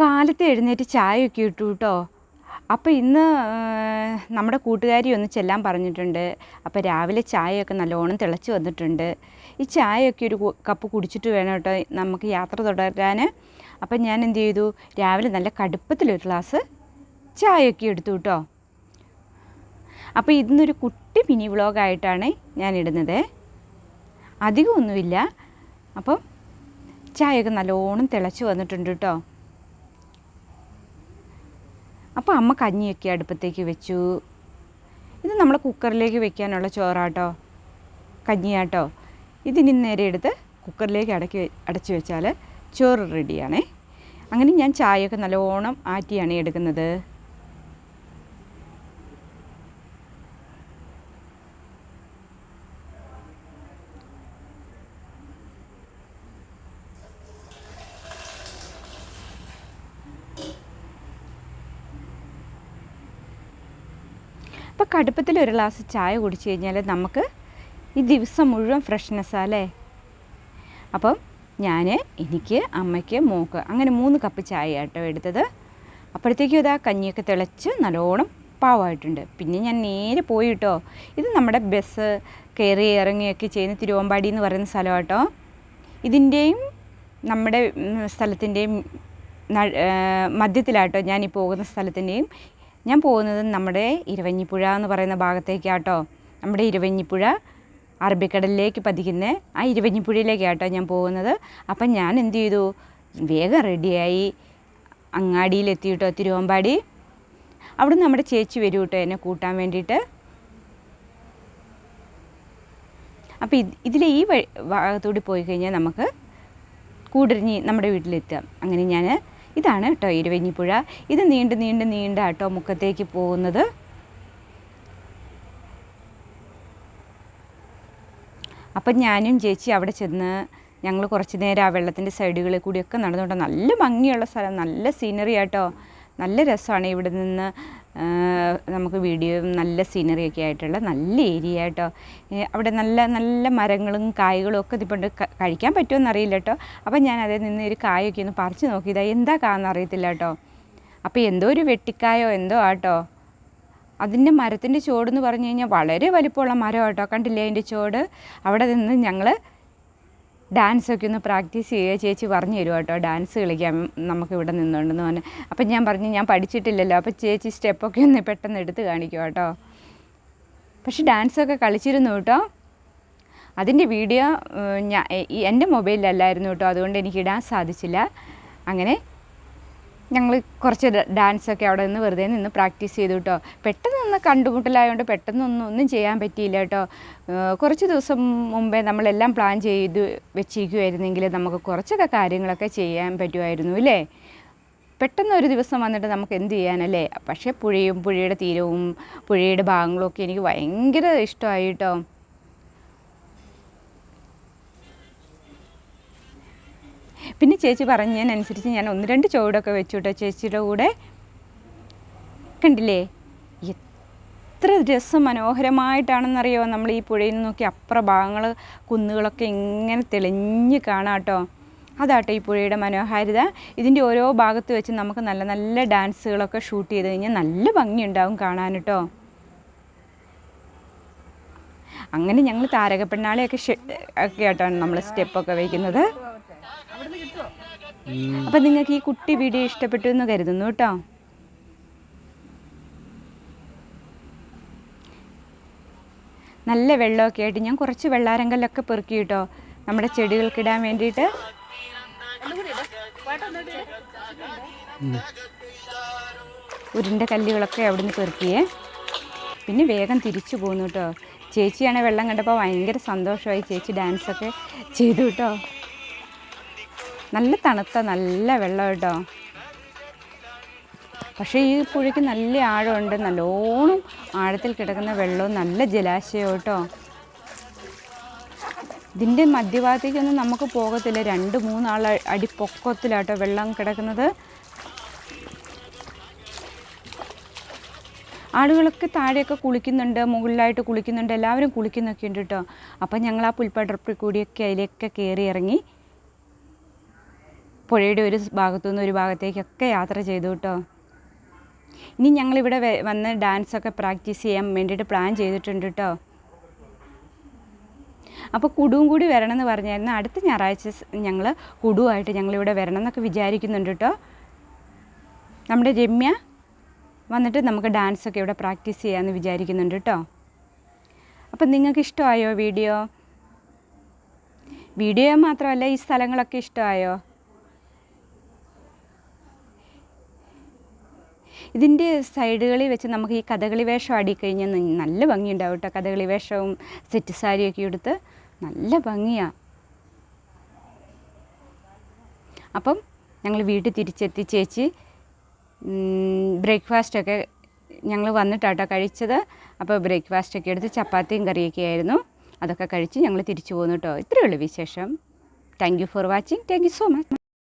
കാലത്ത് എഴുന്നേറ്റ് ചായയൊക്കെ ഇട്ടു കേട്ടോ അപ്പോൾ ഇന്ന് നമ്മുടെ കൂട്ടുകാരി ഒന്ന് ചെല്ലാൻ പറഞ്ഞിട്ടുണ്ട്. അപ്പോൾ രാവിലെ ചായയൊക്കെ നല്ലോണം തിളച്ച് വന്നിട്ടുണ്ട്. ഈ ചായയൊക്കെ ഒരു കപ്പ് കുടിച്ചിട്ട് വേണം കേട്ടോ നമുക്ക് യാത്ര തുടരാൻ അപ്പം ഞാൻ എന്ത് ചെയ്തു? രാവിലെ നല്ല കടുപ്പത്തിലൊരു ഗ്ലാസ് ചായയൊക്കെ എടുത്തു കേട്ടോ അപ്പോൾ ഇന്നൊരു കുട്ടി മിനി വ്ളോഗായിട്ടാണ് ഞാൻ ഇടുന്നത്. അധികമൊന്നുമില്ല അപ്പം ചായയൊക്കെ നല്ലോണം തിളച്ച് വന്നിട്ടുണ്ട് കേട്ടോ അപ്പോൾ അമ്മ കഞ്ഞിയൊക്കെ അടുപ്പത്തേക്ക് വെച്ചു. ഇത് നമ്മൾ കുക്കറിലേക്ക് വെക്കാനുള്ള ചോറാട്ടോ കഞ്ഞിയാട്ടോ. ഇതിനി നേരെ എടുത്ത് കുക്കറിലേക്ക് അടക്കി അടച്ചു വെച്ചാൽ ചോറ് റെഡിയാണേ. അങ്ങനെ ഞാൻ ചായയൊക്കെ നല്ലോണം ആറ്റിയാണ് എടുക്കുന്നത്. അപ്പോൾ കടുപ്പത്തിൽ ഒരു ഗ്ലാസ് ചായ കുടിച്ചു കഴിഞ്ഞാൽ നമുക്ക് ഈ ദിവസം മുഴുവൻ ഫ്രഷ്നെസ് അല്ലേ? അപ്പം ഞാൻ എനിക്ക് അമ്മയ്ക്ക് മോക്ക് അങ്ങനെ മൂന്ന് കപ്പ് ചായ ആട്ടോ എടുത്തത്. അപ്പോഴത്തേക്കും ഇതാ കഞ്ഞിയൊക്കെ തിളച്ച് നല്ലോണം പാവമായിട്ടുണ്ട് പിന്നെ ഞാൻ നേരെ പോയി കേട്ടോ ഇത് നമ്മുടെ ബസ് കയറി ഇറങ്ങിയൊക്കെ ചെയ്യുന്ന തിരുവമ്പാടി എന്ന് പറയുന്ന സ്ഥലം കേട്ടോ ഇതിന്റെയും നമ്മുടെ സ്ഥലത്തിന്റെയും മധ്യത്തിലാട്ടോ ഞാൻ പോകുന്ന സ്ഥലത്തിന്റെയും ഞാൻ പോകുന്നത് നമ്മുടെ ഇരവഞ്ഞിപ്പുഴ എന്ന് പറയുന്ന ഭാഗത്തേക്കാട്ടോ. നമ്മുടെ ഇരവഞ്ഞിപ്പുഴ അറബിക്കടലിലേക്ക് പതിക്കുന്ന ആ ഇരുവഞ്ഞിപ്പുഴയിലേക്കാട്ടോ ഞാൻ പോകുന്നത്. അപ്പം ഞാൻ എന്ത് ചെയ്തു? വേഗം റെഡിയായി അങ്ങാടിയിലെത്തി കേട്ടോ തിരുവമ്പാടി. അവിടെ നമ്മുടെ ചേച്ചി വരൂ കേട്ടോ എന്നെ കൂട്ടാൻ വേണ്ടിയിട്ട്. അപ്പോൾ ഇത് ഇതിലെ ഈ വഴി ഭാഗത്തൂടി പോയി കഴിഞ്ഞാൽ നമുക്ക് കൂടരിഞ്ഞി നമ്മുടെ വീട്ടിലെത്താം അങ്ങനെ ഞാൻ ഇതാണ് കേട്ടോ ഇരുവഞ്ഞിപ്പുഴ. ഇത് നീണ്ട് നീണ്ട് നീണ്ട കേട്ടോ മുക്കത്തേക്ക് പോകുന്നത്. അപ്പം ഞാനും ചേച്ചി അവിടെ ചെന്ന് ഞങ്ങൾ കുറച്ച് നേരം ആ വെള്ളത്തിന്റെ സൈഡുകളിൽ കൂടിയൊക്കെ നടന്നുകൊണ്ട് നല്ല ഭംഗിയുള്ള സ്ഥലം നല്ല സീനറി ആട്ടോ. നല്ല രസമാണ് ഇവിടെ നിന്ന് നമുക്ക് വീഡിയോയും നല്ല സീനറി ഒക്കെ ആയിട്ടുള്ള നല്ല ഏരിയ കേട്ടോ അവിടെ നല്ല നല്ല മരങ്ങളും കായ്കളും ഒക്കെ ഇതിപ്പോൾ കഴിക്കാൻ പറ്റുമെന്നറിയില്ല കേട്ടോ അപ്പം ഞാൻ അതിൽ നിന്ന് ഒരു കായൊക്കെ ഒന്ന് പറിച്ച് നോക്കിയതാ എന്താ കാണുന്ന അറിയത്തില്ല കേട്ടോ അപ്പോൾ എന്തോ ഒരു വെട്ടിക്കായോ എന്തോ ആട്ടോ. അതിന്റെ മരത്തിന്റെ ചോടെന്ന് പറഞ്ഞു കഴിഞ്ഞാൽ വളരെ വലിപ്പമുള്ള മരം കേട്ടോ കണ്ടില്ലേ അതിന്റെ ചോട്? അവിടെ നിന്ന് ഞങ്ങൾ ഡാൻസൊക്കെ ഒന്ന് പ്രാക്ടീസ് ചെയ്യുക ചേച്ചി പറഞ്ഞു തരുമോ കേട്ടോ. ഡാൻസ് കളിക്കാൻ നമുക്ക് ഇവിടെ നിന്നുകൊണ്ടെന്ന് പറഞ്ഞു. അപ്പം ഞാൻ പറഞ്ഞു ഞാൻ പഠിച്ചിട്ടില്ലല്ലോ. അപ്പോൾ ചേച്ചി സ്റ്റെപ്പൊക്കെ ഒന്ന് പെട്ടെന്ന് എടുത്ത് കാണിക്കും കേട്ടോ. പക്ഷെ ഡാൻസൊക്കെ കളിച്ചിരുന്നു കേട്ടോ. അതിന്റെ വീഡിയോ ഞാൻ എന്റെ മൊബൈലിലല്ലായിരുന്നു കേട്ടോ. അതുകൊണ്ട് എനിക്ക് ഇടാൻ സാധിച്ചില്ല. അങ്ങനെ ഞങ്ങൾ കുറച്ച് ഡാൻസൊക്കെ അവിടെ നിന്ന് വെറുതെ നിന്ന് പ്രാക്ടീസ് ചെയ്തു കേട്ടോ. പെട്ടെന്ന് നിന്ന് കണ്ടുമുട്ടലായതുകൊണ്ട് പെട്ടെന്നൊന്നും ഒന്നും ചെയ്യാൻ പറ്റിയില്ല കേട്ടോ. കുറച്ച് ദിവസം മുമ്പേ നമ്മളെല്ലാം പ്ലാൻ ചെയ്ത് വെച്ചിരിക്കുമായിരുന്നെങ്കിൽ നമുക്ക് കുറച്ചൊക്കെ കാര്യങ്ങളൊക്കെ ചെയ്യാൻ പറ്റുമായിരുന്നു അല്ലേ? പെട്ടെന്ന് ഒരു ദിവസം വന്നിട്ട് നമുക്ക് എന്ത് ചെയ്യാനല്ലേ? പക്ഷേ പുഴയും പുഴയുടെ തീരവും പുഴയുടെ ഭാഗങ്ങളും ഒക്കെ എനിക്ക് ഭയങ്കര ഇഷ്ടമായി കേട്ടോ. പിന്നെ ചേച്ചി പറഞ്ഞതിനനുസരിച്ച് ഞാൻ ഒന്ന് രണ്ട് ചുവടൊക്കെ വെച്ചു കേട്ടോ ചേച്ചിയുടെ കൂടെ. കണ്ടില്ലേ? എത്ര രസം മനോഹരമായിട്ടാണെന്നറിയോ? നമ്മൾ ഈ പുഴയിൽ നോക്കി അപ്പുറ ഭാഗങ്ങൾ കുന്നുകളൊക്കെ ഇങ്ങനെ തെളിഞ്ഞ് കാണാം കേട്ടോ അതാട്ടോ ഈ പുഴയുടെ മനോഹാരിത. ഇതിന്റെ ഓരോ ഭാഗത്ത് വെച്ച് നമുക്ക് നല്ല നല്ല ഡാൻസുകളൊക്കെ ഷൂട്ട് ചെയ്ത് കഴിഞ്ഞാൽ നല്ല ഭംഗിയുണ്ടാവും കാണാൻ കേട്ടോ അങ്ങനെ ഞങ്ങൾ താരകപ്പെണ്ണാളിയൊക്കെ ഒക്കെ ആയിട്ടാണ് നമ്മൾ സ്റ്റെപ്പൊക്കെ വയ്ക്കുന്നത്. അപ്പം നിങ്ങൾക്ക് ഈ കുട്ടി വീഡിയോ ഇഷ്ടപ്പെട്ടു എന്ന് കരുതുന്നു കേട്ടോ. നല്ല വെള്ളമൊക്കെ ആയിട്ട് ഞാൻ കുറച്ച് വെള്ളാരങ്കല്ലൊക്കെ പെറുക്കി കേട്ടോ. നമ്മുടെ ചെടികൾക്കിടാൻ വേണ്ടിയിട്ട്. ഉരുണ്ട കല്ലുകളൊക്കെ അവിടെ നിന്ന് പെറുക്കിയേ. പിന്നെ വേഗം തിരിച്ചു പോന്നു കേട്ടോ. ചേച്ചിയാണെ വെള്ളം കണ്ടപ്പോൾ ഭയങ്കര സന്തോഷമായി ചേച്ചി ഡാൻസൊക്കെ ചെയ്തു കേട്ടോ. നല്ല തണുത്ത നല്ല വെള്ളം കേട്ടോ പക്ഷേ ഈ പുഴയ്ക്ക് നല്ല ആഴമുണ്ട്. നല്ലോണം ആഴത്തിൽ കിടക്കുന്ന വെള്ളവും നല്ല ജലാശയവും കേട്ടോ ഇതിന്റെ മധ്യഭാഗത്തേക്കൊന്നും നമുക്ക് പോകത്തില്ല. രണ്ട് മൂന്നാൾ അടിപ്പൊക്കത്തിലാട്ടോ വെള്ളം കിടക്കുന്നത്. ആളുകളൊക്കെ താഴെയൊക്കെ കുളിക്കുന്നുണ്ട് മുകളിലായിട്ട് കുളിക്കുന്നുണ്ട്. എല്ലാവരും കുളിക്കുന്നൊക്കെ ഉണ്ട് കേട്ടോ. അപ്പം ഞങ്ങൾ ആ പുൽപ്പടർപ്പിൽ കൂടിയൊക്കെ അതിലേക്ക് കയറി ഇറങ്ങി പുഴയുടെ ഒരു ഭാഗത്തു നിന്ന് ഒരു ഭാഗത്തേക്കൊക്കെ യാത്ര ചെയ്തു കേട്ടോ. ഇനി ഞങ്ങളിവിടെ വന്ന് ഡാൻസൊക്കെ പ്രാക്ടീസ് ചെയ്യാൻ വേണ്ടിയിട്ട് പ്ലാൻ ചെയ്തിട്ടുണ്ട് കേട്ടോ. അപ്പോൾ കുടുവും കൂടി വരണം എന്ന് പറഞ്ഞായിരുന്നു. അടുത്ത ഞായറാഴ്ച ഞങ്ങൾ കുടുവായിട്ട് ഞങ്ങളിവിടെ വരണം എന്നൊക്കെ വിചാരിക്കുന്നുണ്ട് കേട്ടോ. നമ്മുടെ രമ്യ വന്നിട്ട് നമുക്ക് ഡാൻസൊക്കെ ഇവിടെ പ്രാക്ടീസ് ചെയ്യാമെന്ന് വിചാരിക്കുന്നുണ്ട് കേട്ടോ. അപ്പം നിങ്ങൾക്ക് ഇഷ്ടമായോ വീഡിയോ? വീഡിയോ മാത്രമല്ല ഈ സ്ഥലങ്ങളൊക്കെ ഇഷ്ടമായോ? ഇതിന്റെ സൈഡുകളിൽ വെച്ച് നമുക്ക് ഈ കഥകളി വേഷം ആടിക്കഴിഞ്ഞാൽ നല്ല ഭംഗിയുണ്ടാവും കേട്ടോ. കഥകളി വേഷവും സെറ്റ് സാരിയൊക്കെ എടുത്ത് നല്ല ഭംഗിയാണ് അപ്പം ഞങ്ങൾ വീട്ടിൽ തിരിച്ചെത്തി ചേച്ചി ബ്രേക്ക്ഫാസ്റ്റൊക്കെ ഞങ്ങൾ വന്നിട്ടാട്ടോ കഴിച്ചത്. അപ്പോൾ ബ്രേക്ക്ഫാസ്റ്റൊക്കെ എടുത്ത് ചപ്പാത്തിയും കറിയൊക്കെ ആയിരുന്നു. അതൊക്കെ കഴിച്ച് ഞങ്ങൾ തിരിച്ചു പോന്നു കേട്ടോ. ഇത്രയേ ഉള്ളൂ വിശേഷം. Thank you for watching thank you so much